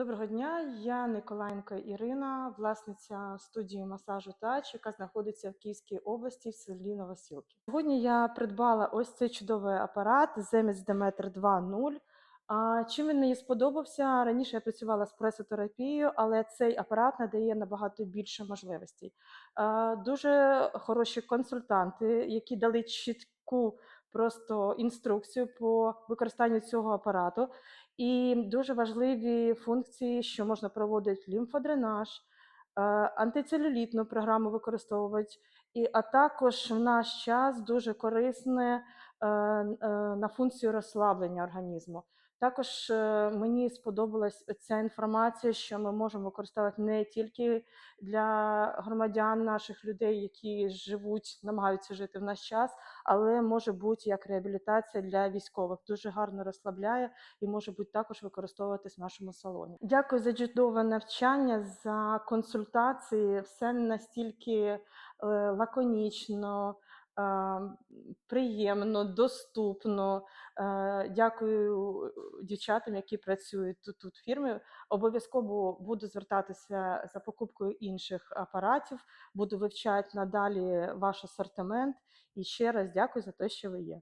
Доброго дня, я Николаєнко Ірина, власниця студії масажу Тач, яка знаходиться в Київській області в селі Новосілки. Сьогодні я придбала ось цей чудовий апарат Zemix Demeter 2.0. А чим він мені сподобався? Раніше я працювала з пресотерапією, але цей апарат надає набагато більше можливостей. Дуже хороші консультанти, які дали чітку просто інструкцію по використанню цього апарату. І дуже важливі функції, що можна проводити лімфодренаж, е, антицелюлітну програму використовувати, і, а також в наш час дуже корисне е, е, на функцію розслаблення організму. Також е, мені сподобалась ця інформація, що ми можемо використовувати не тільки для громадян наших людей, які живуть, намагаються жити в наш час, але може бути як реабілітація для військових. Дуже гарно розслабляє і може бути також використовуватись в нашому салоні. Дякую за чудове навчання, за консультації. Все настільки е, лаконічно. Е, Приємно, доступно. Е, Дякую дівчатам, які працюють тут, тут фірмі. Обов'язково буду звертатися за покупкою інших апаратів, буду вивчати надалі ваш асортимент. І ще раз дякую за те, що ви є.